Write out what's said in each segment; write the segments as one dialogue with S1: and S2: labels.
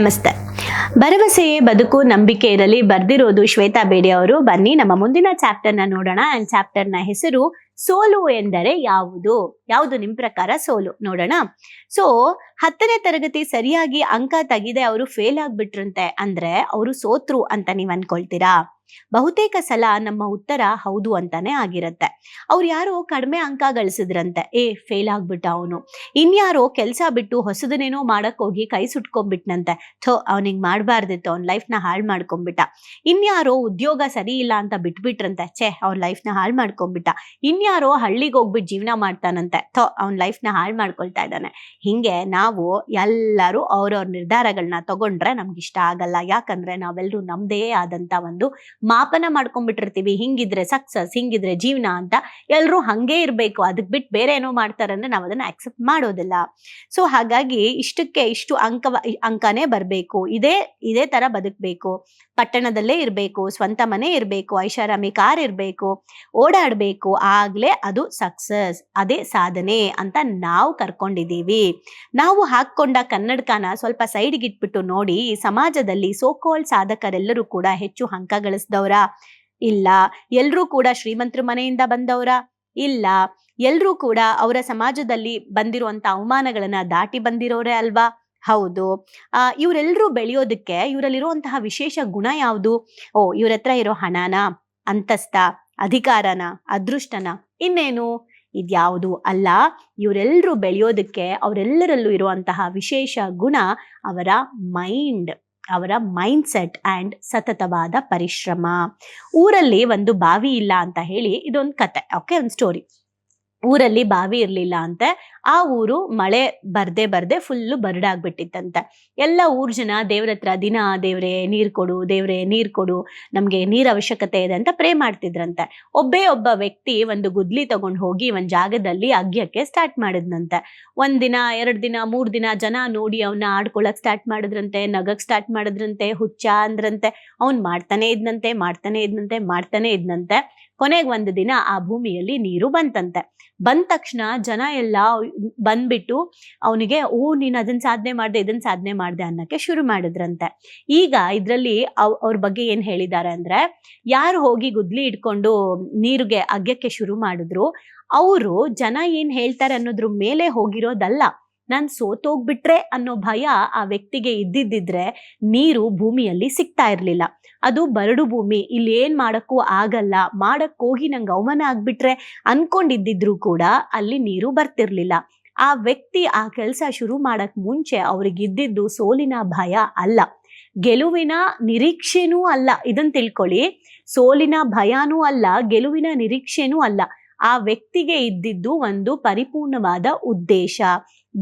S1: ನಮಸ್ತೆ. ಭರವಸೆಯೇ ಬದುಕು, ನಂಬಿಕೆ ಇರಲಿ, ಬರ್ದಿರೋದು ಶ್ವೇತಾ ಬೇಡಿ ಅವರು. ಬನ್ನಿ ನಮ್ಮ ಮುಂದಿನ ಚಾಪ್ಟರ್ನ ನೋಡೋಣ. ಅಂಡ್ ಚಾಪ್ಟರ್ನ ಹೆಸರು ಸೋಲು ಎಂದರೆ ಯಾವುದು? ಯಾವುದು ನಿಮ್ ಪ್ರಕಾರ ಸೋಲು? ನೋಡೋಣ. ಸೊ ಹತ್ತನೇ ತರಗತಿ ಸರಿಯಾಗಿ ಅಂಕ ತೆಗಿದೆ ಅವರು ಫೇಲ್ ಆಗ್ಬಿಟ್ರಂತೆ. ಅಂದ್ರೆ ಅವರು ಸೋತ್ರು ಅಂತ ನೀವ್ ಅನ್ಕೊಳ್ತೀರಾ? ಬಹುತೇಕ ಸಲ ನಮ್ಮ ಉತ್ತರ ಹೌದು ಅಂತಾನೆ ಆಗಿರತ್ತೆ. ಅವ್ರು ಯಾರೋ ಕಡಿಮೆ ಅಂಕ ಗಳಿಸಿದ್ರಂತೆ. ಏ ಫೇಲ್ ಆಗ್ಬಿಟ್ಟ ಅವನು. ಇನ್ಯಾರೋ ಕೆಲ್ಸ ಬಿಟ್ಟು ಹೊಸದನ್ನೇನೋ ಮಾಡಕ್ ಹೋಗಿ ಕೈ ಸುಟ್ಕೊಂಡ್ಬಿಟ್ನಂತೆ. ಥೋ, ಅವನಿಗೆ ಮಾಡಬಾರ್ದಿತ್ತು. ಅವ್ನ ಲೈಫ್ನ ಹಾಳು ಮಾಡ್ಕೊಂಡ್ಬಿಟ್ಟ. ಇನ್ಯಾರೋ ಉದ್ಯೋಗ ಸರಿ ಇಲ್ಲ ಅಂತ ಬಿಟ್ಬಿಟ್ರಂತೆ. ಛೇ, ಅವ್ನ ಲೈಫ್ನ ಹಾಳು ಮಾಡ್ಕೊಂಡ್ಬಿಟ್ಟ. ಇನ್ಯಾರೋ ಹಳ್ಳಿಗೆ ಹೋಗ್ಬಿಟ್ಟು ಜೀವನ ಮಾಡ್ತಾನಂತೆ. ಥೋ, ಅವ್ನ ಲೈಫ್ನ ಹಾಳು ಮಾಡ್ಕೊಳ್ತಾ ಇದ್ದಾನೆ. ಹಿಂಗೆ ನಾವು ಎಲ್ಲರೂ ಅವ್ರವ್ರ ನಿರ್ಧಾರಗಳನ್ನ ತಗೊಂಡ್ರೆ ನಮ್ಗೆ ಇಷ್ಟ ಆಗಲ್ಲ. ಯಾಕಂದ್ರೆ ನಾವೆಲ್ಲರೂ ನಮ್ದೇ ಆದಂತ ಒಂದು ಮಾಪನ ಮಾಡ್ಕೊಂಡ್ಬಿಟ್ಟಿರ್ತೀವಿ, ಹಿಂಗಿದ್ರೆ ಸಕ್ಸಸ್ ಹಿಂಗಿದ್ರೆ ಜೀವನ ಅಂತ ಎಲ್ಲರೂ ಹಂಗೆ ಇರ್ಬೇಕು. ಅದಕ್ ಬಿಟ್ಟು ಬೇರೆ ಏನೋ ಮಾಡ್ತಾರಂದ್ರೆ ನಾವು ಅದನ್ನ ಅಕ್ಸೆಪ್ಟ್ ಮಾಡೋದಿಲ್ಲ. ಸೊ ಹಾಗಾಗಿ ಇಷ್ಟಕ್ಕೆ ಇಷ್ಟು ಅಂಕ ಅಂಕನೇ ಬರಬೇಕು. ಇದೇ ಇದೇ ತರ ಬದುಕಬೇಕು. ಪಟ್ಟಣದಲ್ಲೇ ಇರಬೇಕು, ಸ್ವಂತ ಮನೆ ಇರಬೇಕು, ಐಷಾರಾಮಿ ಕಾರ್ ಇರಬೇಕು, ಓಡಾಡಬೇಕು. ಆಗ್ಲೇ ಅದು ಸಕ್ಸಸ್ ಅದೇ ಸಾಧನೆ ಅಂತ ನಾವು ಕರ್ಕೊಂಡಿದ್ದೀವಿ. ನಾವು ಹಾಕೊಂಡ ಕನ್ನಡಕನ ಸ್ವಲ್ಪ ಸೈಡ್ಗಿಟ್ಬಿಟ್ಟು ನೋಡಿ ಸಮಾಜದಲ್ಲಿ ಸೋಕೋಲ್ ಸಾಧಕರೆಲ್ಲರೂ ಕೂಡ ಹೆಚ್ಚು ಅಂಕ ಗಳಿಸಿದವರ ಇಲ್ಲ. ಎಲ್ರೂ ಕೂಡ ಶ್ರೀಮಂತರ ಮನೆಯಿಂದ ಬಂದವರ? ಇಲ್ಲ. ಎಲ್ರೂ ಕೂಡ ಅವರ ಸಮಾಜದಲ್ಲಿ ಬಂದಿರುವಂತ ಅವಮಾನಗಳನ್ನ ದಾಟಿ ಬಂದಿರೋರೇ ಅಲ್ವಾ? ಹೌದು. ಆ ಇವರೆಲ್ಲರೂ ಬೆಳೆಯೋದಕ್ಕೆ ಇವರಲ್ಲಿರುವಂತಹ ವಿಶೇಷ ಗುಣ ಯಾವುದು? ಓ ಇವ್ರ ಹತ್ರ ಇರೋ ಹಣನ, ಅಂತಸ್ತ, ಅಧಿಕಾರನ, ಅದೃಷ್ಟನ ಇನ್ನೇನು? ಇದ್ಯಾವುದು ಅಲ್ಲ. ಇವರೆಲ್ಲರೂ ಬೆಳೆಯೋದಕ್ಕೆ ಅವರೆಲ್ಲರಲ್ಲೂ ಇರುವಂತಹ ವಿಶೇಷ ಗುಣ ಅವರ ಮೈಂಡ್. ಅವರ ಮೈಂಡ್ ಸೆಟ್ ಆ್ಯಂಡ್ ಸತತವಾದ ಪರಿಶ್ರಮ. ಊರಲ್ಲಿ ಒಂದು ಬಾವಿ ಇಲ್ಲ ಅಂತ ಹೇಳಿ ಇದೊಂದು ಕತೆ ಓಕೆ ಒಂದು ಸ್ಟೋರಿ ಊರಲ್ಲಿ ಬಾವಿ ಇರಲಿಲ್ಲ ಅಂತೆ ಆ ಊರು ಮಳೆ ಬರ್ದೆ ಬರ್ದೆ ಫುಲ್ಲು ಬರಡಾಗ್ಬಿಟ್ಟಿತ್ತಂತೆ. ಎಲ್ಲ ಊರ್ ಜನ ದೇವ್ರ ಹತ್ರ ದಿನ ದೇವ್ರೆ ನೀರ್ ಕೊಡು, ದೇವ್ರೆ ನೀರ್ ಕೊಡು, ನಮ್ಗೆ ನೀರ್ ಅವಶ್ಯಕತೆ ಇದೆ ಅಂತ ಪ್ರೇ ಮಾಡ್ತಿದ್ರಂತೆ. ಒಬ್ಬೇ ಒಬ್ಬ ವ್ಯಕ್ತಿ ಒಂದು ಗುದ್ಲಿ ತಗೊಂಡು ಹೋಗಿ ಒಂದ್ ಜಾಗದಲ್ಲಿ ಅಗ್ಯಕ್ಕೆ ಸ್ಟಾರ್ಟ್ ಮಾಡಿದ್ನಂತೆ. ಒಂದ್ ದಿನ, ಎರಡ್ ದಿನ, ಮೂರ್ ದಿನ ಜನ ನೋಡಿ ಅವನ್ನ ಆಡ್ಕೊಳಕ್ ಸ್ಟಾರ್ಟ್ ಮಾಡಿದ್ರಂತೆ, ನಗಕ್ ಸ್ಟಾರ್ಟ್ ಮಾಡಿದ್ರಂತೆ, ಹುಚ್ಚ ಅಂದ್ರಂತೆ. ಅವ್ನ್ ಮಾಡ್ತಾನೆ ಇದ್ನಂತೆ ಮಾಡ್ತಾನೆ ಇದ್ನಂತೆ ಮಾಡ್ತಾನೆ ಇದ್ನಂತೆ. ಕೊನೆಗೆ ಒಂದು ದಿನ ಆ ಭೂಮಿಯಲ್ಲಿ ನೀರು ಬಂತಂತೆ. ಬಂದ ತಕ್ಷಣ ಜನ ಎಲ್ಲ ಬಂದ್ಬಿಟ್ಟು ಅವನಿಗೆ, ಓ, ನೀನ್ ಅದನ್ನ ಸಾಧನೆ ಮಾಡ್ದೆ ಇದನ್ನ ಸಾಧನೆ ಮಾಡ್ದೆ ಅನ್ನಕ್ಕೆ ಶುರು ಮಾಡಿದ್ರಂತೆ. ಈಗ ಇದ್ರಲ್ಲಿ ಅವ್, ಅವ್ರ ಬಗ್ಗೆ ಏನ್ ಹೇಳಿದ್ದಾರೆ ಅಂದ್ರೆ, ಯಾರು ಹೋಗಿ ಗುದ್ಲಿ ಇಟ್ಕೊಂಡು ನೀರಿಗೆ ಅಗ್ಗಕ್ಕೆ ಶುರು ಮಾಡಿದ್ರು, ಅವರು ಜನ ಏನ್ ಹೇಳ್ತಾರೆ ಅನ್ನೋದ್ರ ಮೇಲೆ ಹೋಗಿರೋದಲ್ಲ. ನಾನ್ ಸೋತೋಗ್ಬಿಟ್ರೆ ಅನ್ನೋ ಭಯ ಆ ವ್ಯಕ್ತಿಗೆ ಇದ್ದಿದ್ದಿದ್ರೆ ನೀರು ಭೂಮಿಯಲ್ಲಿ ಸಿಗ್ತಾ ಇರಲಿಲ್ಲ. ಅದು ಬರಡು ಭೂಮಿ, ಇಲ್ಲಿ ಏನ್ ಮಾಡಕ್ಕೂ ಆಗಲ್ಲ, ಮಾಡಕ್ ಹೋಗಿ ನಂಗೆ ಅವಮಾನ ಆಗ್ಬಿಟ್ರೆ ಅನ್ಕೊಂಡಿದ್ದಿದ್ರು ಕೂಡ ಅಲ್ಲಿ ನೀರು ಬರ್ತಿರ್ಲಿಲ್ಲ. ಆ ವ್ಯಕ್ತಿ ಆ ಕೆಲಸ ಶುರು ಮಾಡಕ್ ಮುಂಚೆ ಅವ್ರಿಗಿದ್ದಿದ್ದು ಸೋಲಿನ ಭಯ ಅಲ್ಲ. ಗೆಲುವಿನ ನಿರೀಕ್ಷೆನೂ ಅಲ್ಲ. ಇದನ್ ತಿಳ್ಕೊಳ್ಳಿ. ಸೋಲಿನ ಭಯನೂ ಅಲ್ಲ, ಗೆಲುವಿನ ನಿರೀಕ್ಷೆನೂ ಅಲ್ಲ. ಆ ವ್ಯಕ್ತಿಗೆ ಇದ್ದಿದ್ದು ಒಂದು ಪರಿಪೂರ್ಣವಾದ ಉದ್ದೇಶ.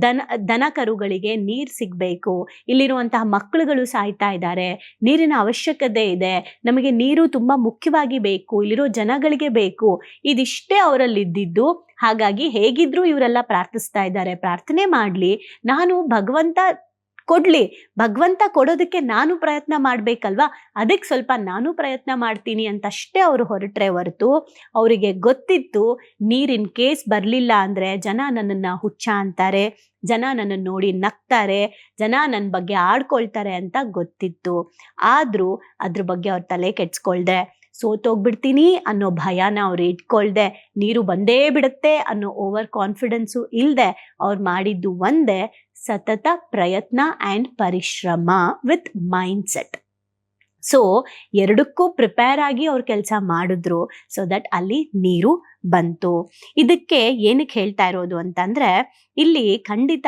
S1: ದನ ದನ ಕರುಗಳಿಗೆ ನೀರು ಸಿಗಬೇಕು. ಇಲ್ಲಿರುವಂತಹ ಮಕ್ಕಳುಗಳು ಸಾಯ್ತಾ ಇದ್ದಾರೆ. ನೀರಿನ ಅವಶ್ಯಕತೆ ಇದೆ. ನಮಗೆ ನೀರು ತುಂಬಾ ಮುಖ್ಯವಾಗಿ ಬೇಕು. ಇಲ್ಲಿರೋ ಜನಗಳಿಗೆ ಬೇಕು. ಇದಿಷ್ಟೇ ಅವರಲ್ಲಿದ್ದಿದ್ದು. ಹಾಗಾಗಿ ಹೇಗಿದ್ರು ಇವರೆಲ್ಲ ಪ್ರಾರ್ಥಿಸ್ತಾ ಇದ್ದಾರೆ. ಪ್ರಾರ್ಥನೆ ಮಾಡ್ಲಿ. ನಾನು ಭಗವಂತ ಕೊಡ್ಲಿ. ಭಗವಂತ ಕೊಡೋದಕ್ಕೆ ನಾನು ಪ್ರಯತ್ನ ಮಾಡ್ಬೇಕಲ್ವಾ? ಅದಕ್ಕೆ ಸ್ವಲ್ಪ ನಾನು ಪ್ರಯತ್ನ ಮಾಡ್ತೀನಿ ಅಂತಷ್ಟೇ ಅವರು ಹೊರಟ್ರೆ ಹೊರತು ಅವರಿಗೆ ಗೊತ್ತಿತ್ತು ನೀರಿನ ಕೇಸ್ ಬರಲಿಲ್ಲ ಅಂದ್ರೆ ಜನ ನನ್ನನ್ನ ಹುಚ್ಚ ಅಂತಾರೆ, ಜನ ನನ್ನನ್ನು ನೋಡಿ ನಗ್ತಾರೆ, ಜನ ನನ್ನ ಬಗ್ಗೆ ಆಡ್ಕೊಳ್ತಾರೆ ಅಂತ ಗೊತ್ತಿತ್ತು. ಆದ್ರೂ ಅದ್ರ ಬಗ್ಗೆ ಅವ್ರ ತಲೆ ಕೆಡ್ಸ್ಕೊಳ್ದೆ. ಸೋತೋಗ್ಬಿಡ್ತೀನಿ ಅನ್ನೋ ಭಯನ ಅವ್ರು ಇಟ್ಕೊಳ್ದೆ, ನೀರು ಬಂದೇ ಬಿಡುತ್ತೆ ಅನ್ನೋ ಓವರ್ ಕಾನ್ಫಿಡೆನ್ಸು ಇಲ್ಲದೆ ಅವ್ರು ಮಾಡಿದ್ದು ಒಂದೇ ಸತತ ಪ್ರಯತ್ನ ಆ್ಯಂಡ್ ಪರಿಶ್ರಮ ವಿತ್ ಮೈಂಡ್ ಸೆಟ್ ಸೊ ಎರಡಕ್ಕೂ ಪ್ರಿಪೇರ್ ಆಗಿ ಅವ್ರು ಕೆಲಸ ಮಾಡಿದ್ರು ಸೊ ದಟ್ ಅಲ್ಲಿ ನೀರು ಬಂತು. ಇದಕ್ಕೆ ಏನಕ್ಕೆ ಹೇಳ್ತಾ ಇರೋದು ಅಂತಂದ್ರೆ, ಇಲ್ಲಿ ಖಂಡಿತ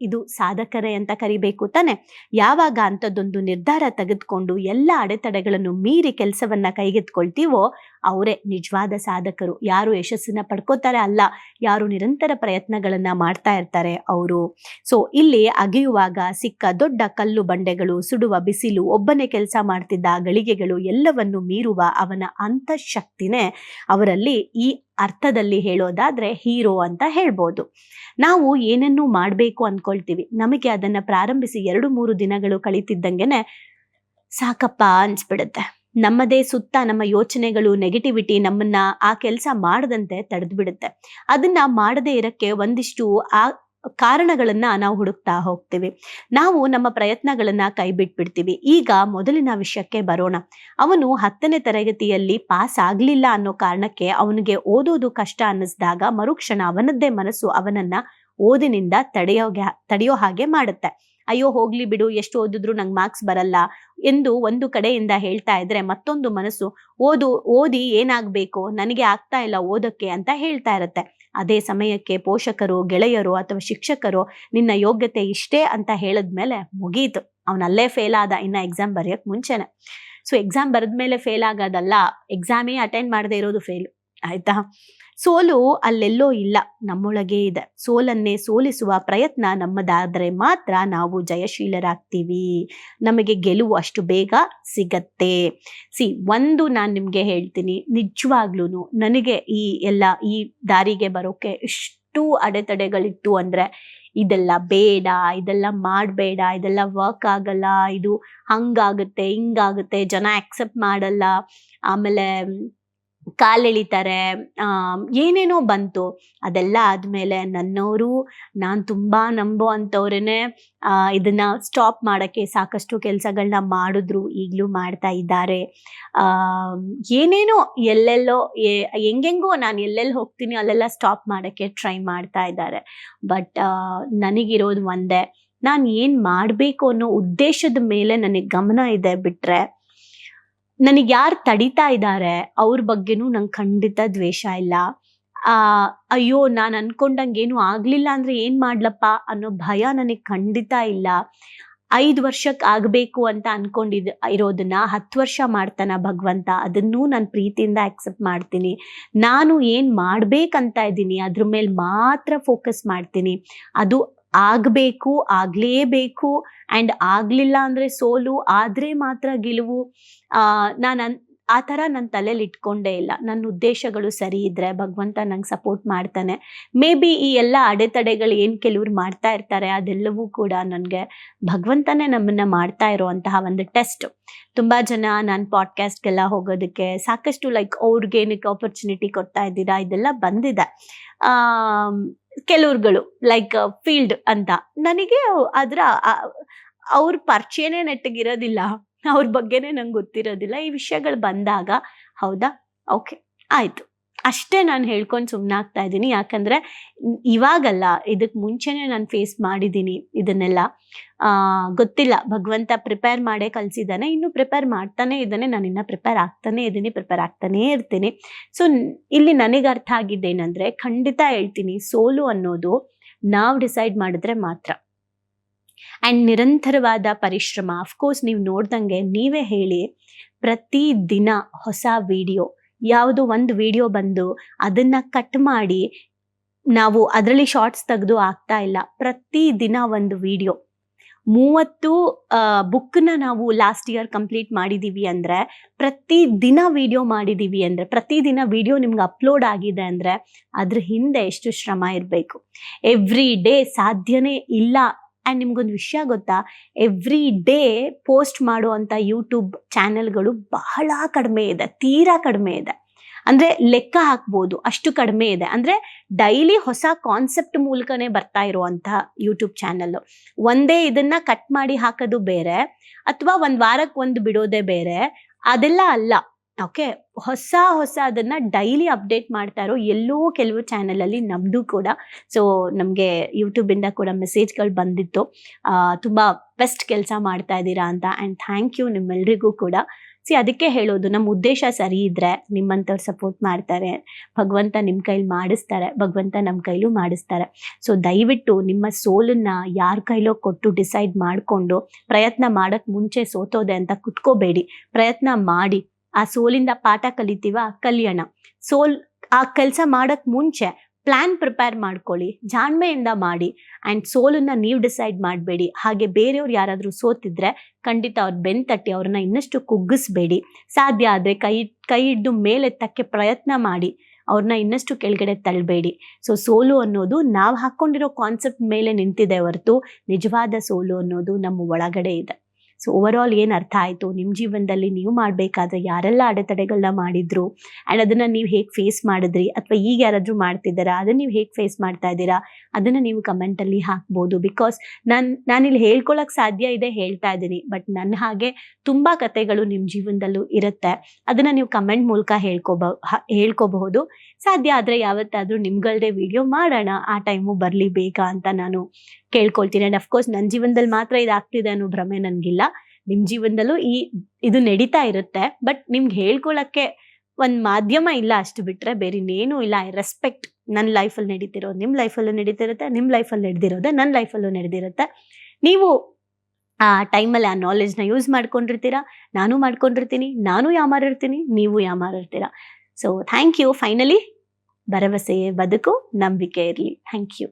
S1: ಇದು ಸಾಧಕರೇ ಅಂತ ಕರಿಬೇಕು ತಾನೆ. ಯಾವಾಗ ಅಂಥದ್ದೊಂದು ನಿರ್ಧಾರ ತೆಗೆದುಕೊಂಡು ಎಲ್ಲ ಅಡೆತಡೆಗಳನ್ನು ಮೀರಿ ಕೆಲಸವನ್ನ ಕೈಗೆತ್ಕೊಳ್ತೀವೋ ಅವರೇ ನಿಜವಾದ ಸಾಧಕರು. ಯಾರು ಯಶಸ್ಸನ್ನ ಪಡ್ಕೋತಾರೆ ಅಲ್ಲ, ಯಾರು ನಿರಂತರ ಪ್ರಯತ್ನಗಳನ್ನ ಮಾಡ್ತಾ ಇರ್ತಾರೆ ಅವರು. ಸೊ ಇಲ್ಲಿ ಅಗೆಯುವಾಗ ಸಿಕ್ಕ ದೊಡ್ಡ ಕಲ್ಲು ಬಂಡೆಗಳು, ಸುಡುವ ಬಿಸಿಲು, ಒಬ್ಬನೇ ಕೆಲಸ ಮಾಡ್ತಿದ್ದ ಗಳಿಗೆಗಳು ಎಲ್ಲವನ್ನು ಮೀರುವ ಅವನ ಅಂತಃಶಕ್ತಿನೇ ಅವರಲ್ಲಿ ಈ ಅರ್ಥದಲ್ಲಿ ಹೇಳೋದಾದ್ರೆ ಹೀರೋ ಅಂತ ಹೇಳ್ಬೋದು. ನಾವು ಏನನ್ನು ಮಾಡಬೇಕು ಅಂದ್ಕೊಳ್ತೀವಿ ನಮಗೆ ಅದನ್ನ ಪ್ರಾರಂಭಿಸಿ ಎರಡು ಮೂರು ದಿನಗಳು ಕಳೀತಿದ್ದಂಗೆನೆ ಸಾಕಪ್ಪ ಅನ್ಸ್ಬಿಡುತ್ತೆ. ನಮ್ಮದೇ ಸುತ್ತ ನಮ್ಮ ಯೋಚನೆಗಳು ನೆಗೆಟಿವಿಟಿ ನಮ್ಮನ್ನ ಆ ಕೆಲಸ ಮಾಡದಂತೆ ತಡೆದು ಬಿಡುತ್ತೆ ಅದನ್ನ ಮಾಡದೇ ಇರಕ್ಕೆ ಒಂದಿಷ್ಟು ಆ ಕಾರಣಗಳನ್ನ ನಾವು ಹುಡುಕ್ತಾ ಹೋಗ್ತೀವಿ. ನಾವು ನಮ್ಮ ಪ್ರಯತ್ನಗಳನ್ನ ಕೈ ಬಿಟ್ಬಿಡ್ತೀವಿ ಈಗ ಮೊದಲಿನ ವಿಷಯಕ್ಕೆ ಬರೋಣ. ಅವನು ಹತ್ತನೇ ತರಗತಿಯಲ್ಲಿ ಪಾಸ್ ಆಗ್ಲಿಲ್ಲ ಅನ್ನೋ ಕಾರಣಕ್ಕೆ ಅವನಿಗೆ ಓದೋದು ಕಷ್ಟ ಅನ್ನಿಸಿದಾಗ ಮರುಕ್ಷಣ ಅವನದ್ದೇ ಮನಸ್ಸು ಅವನನ್ನ ಓದಿನಿಂದ ತಡೆಯೋಗೆ ತಡೆಯೋ ಹಾಗೆ ಮಾಡುತ್ತೆ. ಅಯ್ಯೋ ಹೋಗ್ಲಿ ಬಿಡು, ಎಷ್ಟು ಓದಿದ್ರು ನಂಗೆ ಮಾರ್ಕ್ಸ್ ಬರಲ್ಲ ಎಂದು ಒಂದು ಕಡೆಯಿಂದ ಹೇಳ್ತಾ ಇದ್ರೆ ಮತ್ತೊಂದು ಮನಸ್ಸು, ಓದು, ಓದಿ ಏನಾಗಬೇಕು, ನನಗೆ ಆಗ್ತಾ ಇಲ್ಲ ಓದಕ್ಕೆ ಅಂತ ಹೇಳ್ತಾ ಇರತ್ತೆ. ಅದೇ ಸಮಯಕ್ಕೆ ಪೋಷಕರು, ಗೆಳೆಯರು ಅಥವಾ ಶಿಕ್ಷಕರು ನಿನ್ನ ಯೋಗ್ಯತೆ ಇಷ್ಟೇ ಅಂತ ಹೇಳಿದ್ಮೇಲೆ ಮುಗೀತು. ಅವನಲ್ಲೇ ಫೇಲ್ ಆದ, ಇನ್ನ ಎಕ್ಸಾಮ್ ಬರೆಯಕ್ ಮುಂಚೆನೆ. ಸೊ ಎಕ್ಸಾಮ್ ಬರೆದ್ಮೇಲೆ ಫೇಲ್ ಆಗೋದಲ್ಲ ಎಕ್ಸಾಮೇ ಅಟೆಂಡ್ ಮಾಡದೇ ಇರೋದು ಫೇಲ್ ಆಯ್ತಾ? ಸೋಲು ಅಲ್ಲೆಲ್ಲೋ ಇಲ್ಲ, ನಮ್ಮೊಳಗೆ ಇದೆ. ಸೋಲನ್ನೇ ಸೋಲಿಸುವ ಪ್ರಯತ್ನ ನಮ್ಮದಾದರೆ ಮಾತ್ರ ನಾವು ಜಯಶೀಲರಾಗ್ತೀವಿ. ನಮಗೆ ಗೆಲುವು ಅಷ್ಟು ಬೇಗ ಸಿಗತ್ತೆ. ಸಿ, ಒಂದು ನಾನು ನಿಮಗೆ ಹೇಳ್ತೀನಿ ನಿಜವಾಗ್ಲೂ ನನಗೆ ಈ ಎಲ್ಲ ಈ ದಾರಿಗೆ ಬರೋಕೆ ಇಷ್ಟು ಅಡೆತಡೆಗಳಿತ್ತು ಅಂದರೆ ಇದೆಲ್ಲ ಬೇಡ, ಇದೆಲ್ಲ ಮಾಡಬೇಡ, ಇದೆಲ್ಲ ವರ್ಕ್ ಆಗಲ್ಲ, ಇದು ಹಂಗಾಗುತ್ತೆ, ಹಿಂಗಾಗುತ್ತೆ, ಜನ ಆಕ್ಸೆಪ್ಟ್ ಮಾಡಲ್ಲ. ಆಮೇಲೆ ಕಾಲೆಳಿತಾರೆ. ಏನೇನೋ ಬಂತು. ಅದೆಲ್ಲ ಆದಮೇಲೆ ನನ್ನವರು ನಾನು ತುಂಬ ನಂಬೋ ಅಂಥವ್ರೇ ಇದನ್ನ ಸ್ಟಾಪ್ ಮಾಡೋಕ್ಕೆ ಸಾಕಷ್ಟು ಕೆಲಸಗಳನ್ನ ಮಾಡಿದ್ರು, ಈಗಲೂ ಮಾಡ್ತಾ ಇದ್ದಾರೆ. ಏನೇನೋ ಎಲ್ಲೆಲ್ಲೋ ಹೆಂಗೆಂಗೋ ನಾನು ಎಲ್ಲೆಲ್ಲಿ ಹೋಗ್ತೀನಿ ಅಲ್ಲೆಲ್ಲ ಸ್ಟಾಪ್ ಮಾಡೋಕ್ಕೆ ಟ್ರೈ ಮಾಡ್ತಾ ಇದ್ದಾರೆ. ಬಟ್ ನನಗಿರೋದು ಒಂದೇ. ನಾನು ಏನು ಮಾಡಬೇಕು ಅನ್ನೋ ಉದ್ದೇಶದ ಮೇಲೆ ನನಗೆ ಗಮನ ಇದೆ ಬಿಟ್ಟರೆ ನನಗೆ ಯಾರು ತಡಿತಾ ಇದ್ದಾರೆ ಅವ್ರ ಬಗ್ಗೆನೂ ನಂಗೆ ಖಂಡಿತ ದ್ವೇಷ ಇಲ್ಲ. ಅಯ್ಯೋ, ನಾನು ಅನ್ಕೊಂಡಂಗೆ ಏನು ಆಗ್ಲಿಲ್ಲ ಅಂದ್ರೆ ಏನ್ ಮಾಡ್ಲಪ್ಪ ಅನ್ನೋ ಭಯ ನನಗೆ ಖಂಡಿತ ಇಲ್ಲ. ಐದು ವರ್ಷಕ್ಕೆ ಆಗಬೇಕು ಅಂತ ಅನ್ಕೊಂಡಿದ್, ಇರೋದನ್ನ ಹತ್ತು ವರ್ಷ ಮಾಡ್ತಾನ ಭಗವಂತ, ಅದನ್ನೂ ನಾನು ಪ್ರೀತಿಯಿಂದ ಆಕ್ಸೆಪ್ಟ್ ಮಾಡ್ತೀನಿ. ನಾನು ಏನ್ ಮಾಡ್ಬೇಕಂತ ಇದ್ದೀನಿ, ಅದ್ರ ಮೇಲೆ ಮಾತ್ರ ಫೋಕಸ್ ಮಾಡ್ತೀನಿ. ಅದು ಆಗಬೇಕು, ಆಗಲೇಬೇಕು ಆ್ಯಂಡ್ ಆಗಲಿಲ್ಲ ಅಂದರೆ ಸೋಲು, ಆದರೆ ಮಾತ್ರ ಗೆಲುವು. ನಾನು ಆ ಥರ ನನ್ನ ತಲೆಯಲ್ಲಿ ಇಟ್ಕೊಂಡೇ ಇಲ್ಲ. ನನ್ನ ಉದ್ದೇಶಗಳು ಸರಿ ಇದ್ದರೆ ಭಗವಂತ ನಂಗೆ ಸಪೋರ್ಟ್ ಮಾಡ್ತಾನೆ. ಮೇ ಬಿ ಈ ಎಲ್ಲ ಅಡೆತಡೆಗಳು ಏನು ಕೆಲವ್ರು ಮಾಡ್ತಾ ಇರ್ತಾರೆ ಅದೆಲ್ಲವೂ ಕೂಡ ನನಗೆ ಭಗವಂತನೇ ನಮ್ಮನ್ನು ಮಾಡ್ತಾ ಇರೋವಂತಹ ಒಂದು ಟೆಸ್ಟ್ ತುಂಬ ಜನ ನಾನು ಪಾಡ್ಕಾಸ್ಟ್ಗೆಲ್ಲ ಹೋಗೋದಕ್ಕೆ ಸಾಕಷ್ಟು ಲೈಕ್ ಅವ್ರಿಗೇನಕ್ಕೆ ಆಪರ್ಚುನಿಟಿ ಕೊಡ್ತಾ ಇದ್ದೀರಾ, ಇದೆಲ್ಲ ಬಂದಿದೆ. ಕೆಲವ್ರುಗಳು ಲೈಕ್ ಫೀಲ್ಡ್ ಅಂತ. ನನಗೆ ಅದರ ಅವ್ರ ಪರಿಚಯನೇ ನೆಟ್ಟಗಿರೋದಿಲ್ಲ. ಅವ್ರ ಬಗ್ಗೆನೇ ನಂಗೆ ಗೊತ್ತಿರೋದಿಲ್ಲ. ಈ ವಿಷಯಗಳು ಬಂದಾಗ. ಹೌದಾ? ಓಕೆ ಆಯ್ತು. ಅಷ್ಟೇ ನಾನು ಹೇಳ್ಕೊಂಡು ಸುಮ್ಮನಾಗ್ತಾ ಇದ್ದೀನಿ. ಯಾಕಂದ್ರೆ ಇವಾಗಲ್ಲ ಇದಕ್ಕೆ ಮುಂಚೆನೆ ನಾನು ಫೇಸ್ ಮಾಡಿದ್ದೀನಿ ಇದನ್ನೆಲ್ಲ. ಗೊತ್ತಿಲ್ಲ. ಭಗವಂತ ಪ್ರಿಪೇರ್ ಮಾಡೇ ಕಲಿಸಿದ್ದಾನೆ ಇನ್ನು ಪ್ರಿಪೇರ್ ಮಾಡ್ತಾನೆ ಇದ್ದಾನೆ. ನಾನು ಇನ್ನೂ ಪ್ರಿಪೇರ್ ಆಗ್ತಾನೆ ಇದ್ದೀನಿ ಪ್ರಿಪೇರ್ ಆಗ್ತಾನೇ ಇರ್ತೀನಿ. ಸೊ ಇಲ್ಲಿ ನನಗೆ ಅರ್ಥ ಆಗಿದ್ದೇನೆಂದರೆ, ಖಂಡಿತ ಹೇಳ್ತೀನಿ, ಸೋಲು ಅನ್ನೋದು ನಾವು ಡಿಸೈಡ್ ಮಾಡಿದ್ರೆ ಮಾತ್ರ. ಆ್ಯಂಡ್ ನಿರಂತರವಾದ ಪರಿಶ್ರಮ ಅಫ್ಕೋರ್ಸ್ ನೀವು ನೋಡ್ದಂಗೆ ನೀವೇ ಹೇಳಿ, ಪ್ರತಿ ದಿನ ಹೊಸ ವಿಡಿಯೋ ಯಾವುದೋ ಒಂದು ವಿಡಿಯೋ ಬಂದು ಅದನ್ನ ಕಟ್ ಮಾಡಿ ನಾವು ಅದರಲ್ಲಿ ಶಾರ್ಟ್ಸ್ ತೆಗೆದು ಆಗ್ತಾ ಇಲ್ಲ. ಪ್ರತಿ ದಿನ ಒಂದು ವಿಡಿಯೋ ಮೂವತ್ತು ಬುಕ್ನ ನಾವು ಲಾಸ್ಟ್ ಇಯರ್ ಕಂಪ್ಲೀಟ್ ಮಾಡಿದ್ದೀವಿ ಅಂದರೆ ಪ್ರತಿ ದಿನ ವಿಡಿಯೋ ಮಾಡಿದ್ದೀವಿ ಅಂದರೆ, ಪ್ರತಿದಿನ ವಿಡಿಯೋ ನಿಮ್ಗೆ ಅಪ್ಲೋಡ್ ಆಗಿದೆ ಅಂದರೆ ಅದ್ರ ಹಿಂದೆ ಎಷ್ಟು ಶ್ರಮ ಇರಬೇಕು. ಎವ್ರಿ ಡೇ ಸಾಧ್ಯನೇ ಇಲ್ಲ ಆ್ಯಂಡ್ ನಿಮ್ಗೊಂದು ವಿಷಯ ಗೊತ್ತಾ? ಎವ್ರಿ ಡೇ ಪೋಸ್ಟ್ ಮಾಡುವಂಥ ಯೂಟ್ಯೂಬ್ ಚಾನೆಲ್ಗಳು ಬಹಳ ಕಡಿಮೆ ಇದೆ, ತೀರಾ ಕಡಿಮೆ ಇದೆ. ಅಂದ್ರೆ ಲೆಕ್ಕ ಹಾಕ್ಬೋದು, ಅಷ್ಟು ಕಡಿಮೆ ಇದೆ. ಅಂದ್ರೆ ಡೈಲಿ ಹೊಸ ಕಾನ್ಸೆಪ್ಟ್ ಮೂಲಕನೇ ಬರ್ತಾ ಇರುವಂತಹ ಯೂಟ್ಯೂಬ್ ಚಾನಲ್ಲು ಒಂದೇ ಇದನ್ನ ಕಟ್ ಮಾಡಿ ಹಾಕೋದು ಬೇರೆ, ಅಥವಾ ಒಂದು ವಾರಕ್ಕೆ ಒಂದು ಬಿಡೋದೇ ಬೇರೆ, ಅದೆಲ್ಲ ಅಲ್ಲ. ಓಕೆ ಹೊಸ ಹೊಸ ಅದನ್ನ ಡೈಲಿ ಅಪ್ಡೇಟ್ ಮಾಡ್ತಾ ಇರೋ ಎಲ್ಲೋ ಕೆಲವು ಚಾನೆಲ್ ಅಲ್ಲಿ ನಮ್ದು ಕೂಡ. ಸೊ ನಮಗೆ ಯೂಟ್ಯೂಬಿಂದ ಕೂಡ ಮೆಸೇಜ್ಗಳು ಬಂದಿತ್ತು. ತುಂಬಾ ಬೆಸ್ಟ್ ಕೆಲಸ ಮಾಡ್ತಾ ಇದ್ದೀರಾ ಅಂತ ಆ್ಯಂಡ್ ಥ್ಯಾಂಕ್ ಯು ನಿಮ್ಮೆಲ್ಲರಿಗೂ ಕೂಡ. ಸಿ ಅದಕ್ಕೆ ಹೇಳೋದು ನಮ್ಮ ಉದ್ದೇಶ ಸರಿ ಇದ್ರೆ ನಿಮ್ಮಂಥವ್ರು ಸಪೋರ್ಟ್ ಮಾಡ್ತಾರೆ. ಭಗವಂತ ನಿಮ್ಮ ಕೈಲಿ ಮಾಡಿಸ್ತಾರೆ, ಭಗವಂತ ನಮ್ಮ ಕೈಲೂ ಮಾಡಿಸ್ತಾರೆ. ಸೊ ದಯವಿಟ್ಟು ನಿಮ್ಮ ಸೋಲನ್ನ ಯಾರ ಕೈಲೋ ಕೊಟ್ಟು ಡಿಸೈಡ್ ಮಾಡಿಕೊಂಡು ಪ್ರಯತ್ನ ಮಾಡೋಕ್ಕೆ ಮುಂಚೆ ಸೋತೋದೆ ಅಂತ ಕುತ್ಕೋಬೇಡಿ. ಪ್ರಯತ್ನ ಮಾಡಿ. ಆ ಸೋಲಿಂದ ಪಾಠ ಕಲಿತೀವ? ಕಲಿಯೋಣ. ಸೋಲ್, ಆ ಕೆಲಸ ಮಾಡಕ್ ಮುಂಚೆ ಪ್ಲಾನ್ ಪ್ರಿಪೇರ್ ಮಾಡ್ಕೊಳ್ಳಿ, ಜಾಣ್ಮೆಯಿಂದ ಮಾಡಿ ಆ್ಯಂಡ್ ಸೋಲನ್ನು ನೀವು ಡಿಸೈಡ್ ಮಾಡಬೇಡಿ. ಹಾಗೆ ಬೇರೆಯವ್ರು ಯಾರಾದರೂ ಸೋತಿದ್ರೆ ಖಂಡಿತ ಅವ್ರ ಬೆನ್ ತಟ್ಟಿ ಅವ್ರನ್ನ ಇನ್ನಷ್ಟು ಕುಗ್ಗಿಸ್ಬೇಡಿ. ಸಾಧ್ಯ ಆದರೆ ಕೈ ಕೈ ಹಿಡ್ದು ಮೇಲೆತ್ತಕ್ಕೆ ಪ್ರಯತ್ನ ಮಾಡಿ, ಅವ್ರನ್ನ ಇನ್ನಷ್ಟು ಕೆಳಗಡೆ ತಳ್ಳಬೇಡಿ ಸೊ ಸೋಲು ಅನ್ನೋದು ನಾವು ಹಾಕ್ಕೊಂಡಿರೋ ಕಾನ್ಸೆಪ್ಟ್ ಮೇಲೆ ನಿಂತಿದೆ ಹೊರತು ನಿಜವಾದ ಸೋಲು ಅನ್ನೋದು ನಮ್ಮ ಒಳಗಡೆ ಇದೆ. ಸೊ ಓವರ್ ಆಲ್ ಏನು ಅರ್ಥ ಆಯಿತು? ನಿಮ್ಮ ಜೀವನದಲ್ಲಿ ನೀವು ಮಾಡಬೇಕಾದ್ರೆ ಯಾರೆಲ್ಲ ಅಡೆತಡೆಗಳನ್ನ ಮಾಡಿದ್ರು? ಆ್ಯಂಡ್ ಅದನ್ನು ನೀವು ಹೇಗೆ ಫೇಸ್ ಮಾಡಿದ್ರಿ? ಅಥವಾ ಈಗ ಯಾರಾದರೂ ಮಾಡ್ತಿದ್ದಾರಾ? ಅದನ್ನು ನೀವು ಹೇಗೆ ಫೇಸ್ ಮಾಡ್ತಾ ಇದ್ದೀರಾ? ಅದನ್ನು ನೀವು ಕಮೆಂಟಲ್ಲಿ ಹಾಕ್ಬೋದು. ಬಿಕಾಸ್ ನಾನು, ನಾನಿಲ್ಲಿ ಹೇಳ್ಕೊಳಕ್ಕೆ ಸಾಧ್ಯ ಇದೆ ಹೇಳ್ತಾ ಇದ್ದೀನಿ. ಬಟ್ ನನ್ನ ಹಾಗೆ ತುಂಬ ಕತೆಗಳು ನಿಮ್ಮ ಜೀವನದಲ್ಲೂ ಇರುತ್ತೆ. ಅದನ್ನು ನೀವು ಕಮೆಂಟ್ ಮೂಲಕ ಹೇಳ್ಕೊಬ ಹೇಳ್ಕೋಬಹುದು. ಸಾಧ್ಯ ಆದರೆ ಯಾವತ್ತಾದರೂ ನಿಮ್ಗಳದೇ ವಿಡಿಯೋ ಮಾಡೋಣ. ಆ ಟೈಮು ಬರಲಿ ಬೇಗ ಅಂತ ನಾನು ಕೇಳ್ಕೊಳ್ತೀನಿ. ಆ್ಯಂಡ್ ಅಫ್ಕೋರ್ಸ್ ನನ್ನ ಜೀವನದಲ್ಲಿ ಮಾತ್ರ ಇದಾಗ್ತಿದೆ ಅನ್ನೋ ಭ್ರಮೆ ನನಗಿಲ್ಲ. ನಿಮ್ಮ ಜೀವನದಲ್ಲೂ ಈ ಇದು ನಡೀತಾ ಇರುತ್ತೆ. ಬಟ್ ನಿಮ್ಗೆ ಹೇಳ್ಕೊಳಕ್ಕೆ ಒಂದು ಮಾಧ್ಯಮ ಇಲ್ಲ ಅಷ್ಟು ಬಿಟ್ಟರೆ ಬೇರೆ ಇನ್ನೇನು ಇಲ್ಲ. ಐ ರೆಸ್ಪೆಕ್ಟ್ ನನ್ನ ಲೈಫಲ್ಲಿ ನಡೀತಿರೋದು ನಿಮ್ಮ ಲೈಫಲ್ಲೂ ನಡೀತಿರುತ್ತೆ ನಿಮ್ಮ ಲೈಫಲ್ಲಿ ನಡೆದಿರೋದೆ ನನ್ನ ಲೈಫಲ್ಲೂ ನಡೆದಿರುತ್ತೆ. ನೀವು ಆ ಟೈಮಲ್ಲಿ ಆ ನಾಲೆಜ್ನ ಯೂಸ್ ಮಾಡ್ಕೊಂಡಿರ್ತೀರಾ? ನಾನು ಮಾಡ್ಕೊಂಡಿರ್ತೀನಿ, ನಾನು ಯಾಮಾರಿರ್ತೀನಿ ನೀವು ಯಾಮಾರಿರ್ತೀರಾ ಸೊ ಥ್ಯಾಂಕ್ ಯು ಫೈನಲಿ ಭರವಸೆಯೇ ಬದುಕು, ನಂಬಿಕೆ ಇರಲಿ. Thank you